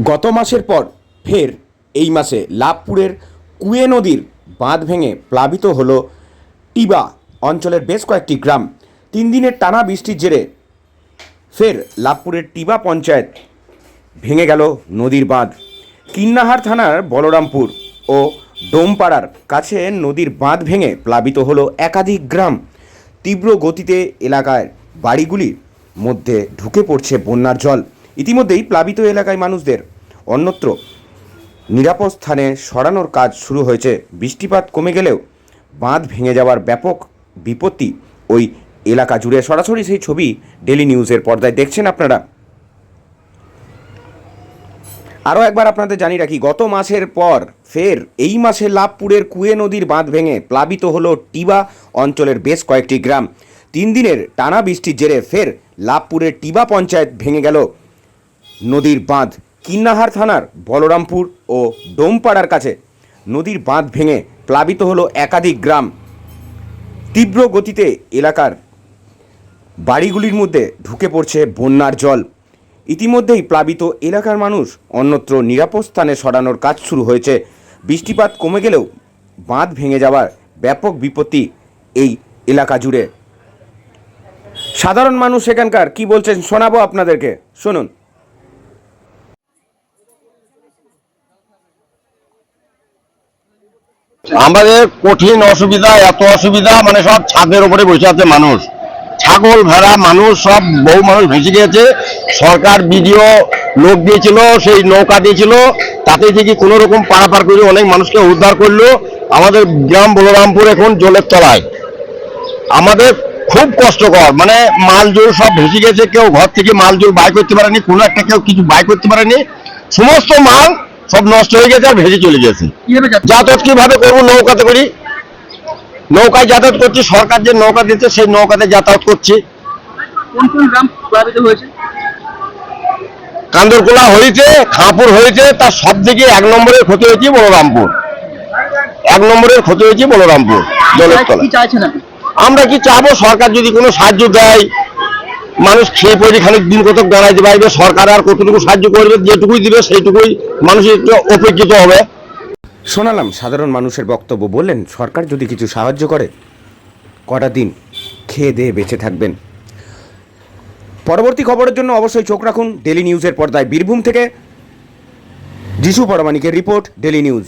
গত মাসের পর ফের এই মাসে লাভপুরের কুয়ে নদীর বাঁধ ভেঙে প্লাবিত হল টিবা অঞ্চলের বেশ কয়েকটি গ্রাম। তিন দিনের টানা বৃষ্টির জেরে ফের লাভপুরের টিবা পঞ্চায়েত ভেঙে গেল নদীর বাঁধ। কিন্নাহার থানার বলরামপুর ও ডোমপাড়ার কাছে নদীর বাঁধ ভেঙে প্লাবিত হলো একাধিক গ্রাম। তীব্র গতিতে এলাকায় বাড়িগুলির মধ্যে ঢুকে পড়ছে বন্যার জল। ইতিমধ্যেই প্লাবিত এলাকায় মানুষদের অন্যত্র নিরাপদ স্থানে সরানোর কাজ শুরু হয়েছে। বৃষ্টিপাত কমে গেলেও বাঁধ ভেঙে যাওয়ার ব্যাপক বিপত্তি ওই এলাকা জুড়ে। সরাসরি সেই ছবি ডেলি নিউজের পর্দায় দেখছেন আপনারা। আরও একবার আপনাদের জানি রাখি, গত মাসের পর ফের এই মাসে লাভপুরের কুয়ে নদীর বাঁধ ভেঙে প্লাবিত হলো টিবা অঞ্চলের বেশ কয়েকটি গ্রাম। তিন দিনের টানা বৃষ্টির জেরে ফের লাভপুরের টিবা পঞ্চায়েত ভেঙে গেল নদীর বাঁধ। কিন্নাহার থানার বলরামপুর ও ডোমপাড়ার কাছে নদীর বাঁধ ভেঙে প্লাবিত হলো একাধিক গ্রাম। তীব্র গতিতে এলাকার বাড়িগুলির মধ্যে ঢুকে পড়ছে বন্যার জল। ইতিমধ্যেই প্লাবিত এলাকার মানুষ অন্যত্র নিরাপদ স্থানে সরানোর কাজ শুরু হয়েছে। বৃষ্টিপাত কমে গেলেও বাঁধ ভেঙে যাওয়ার ব্যাপক বিপত্তি এই এলাকা জুড়ে। সাধারণ মানুষ এখানকার, কি বলছেন শোনাবো আপনাদেরকে? শুনুন। আমাদের কঠিন অসুবিধা, এত অসুবিধা মানে সব ছাদের উপরে বসে আছে মানুষ। ছাগল, ভেড়া, মানুষ, সব বহু মানুষ ভেসে গিয়েছে। সরকার বিডিও লোক দিয়েছিল, সেই নৌকা দিয়েছিল। তাতে থেকে কোনো রকম পারাপার করে অনেক মানুষকে উদ্ধার করল। আমাদের গ্রাম বলরামপুর এখন জলের তলায়। আমাদের খুব কষ্টকর মানে মালজোর সব ভেসে গেছে কেউ ঘর থেকে মালজোর বাই করতে পারেনি, কোনো একটা কেউ কিছু বাই করতে পারেনি। সমস্ত মাল সব নষ্ট হয়ে গেছে আর ভেসে চলে গেছে। যাতায়াত কীভাবে করব নৌকাতে করি? নৌকায় যাতায়াত করছি সরকার যে নৌকা দিচ্ছে সেই নৌকাতে যাতায়াত করছি। কান্দরকোলা হয়েছে খাঁপুর হয়েছে তার সব থেকে এক নম্বরের ক্ষতি হয়েছে বলরামপুর। এক নম্বরের ক্ষতি হয়েছে বলরামপুর জলের আমরা কি চাবো? সরকার যদি কোনো সাহায্য দেয় মানুষ খেয়ে পড়ে খানিক দিন কতক দাঁড়াইতে পারবে, সরকার আর কতটুকু সাহায্য করবে, যেটুকুই দিবে সেইটুকুই মানুষ একটু উপেক্ষিত হবে। শোনালাম, সাধারণ মানুষের বক্তব্য বললেন, সরকার যদি কিছু সাহায্য করে, কটা দিন খেয়ে দিয়ে বেঁচে থাকবেন। পরবর্তী খবরের জন্য অবশ্যই চোখ রাখুন ডেলি নিউজের পর্দায় বীরভূম থেকে, যিশু পরমাণিকের রিপোর্ট ডেলি নিউজ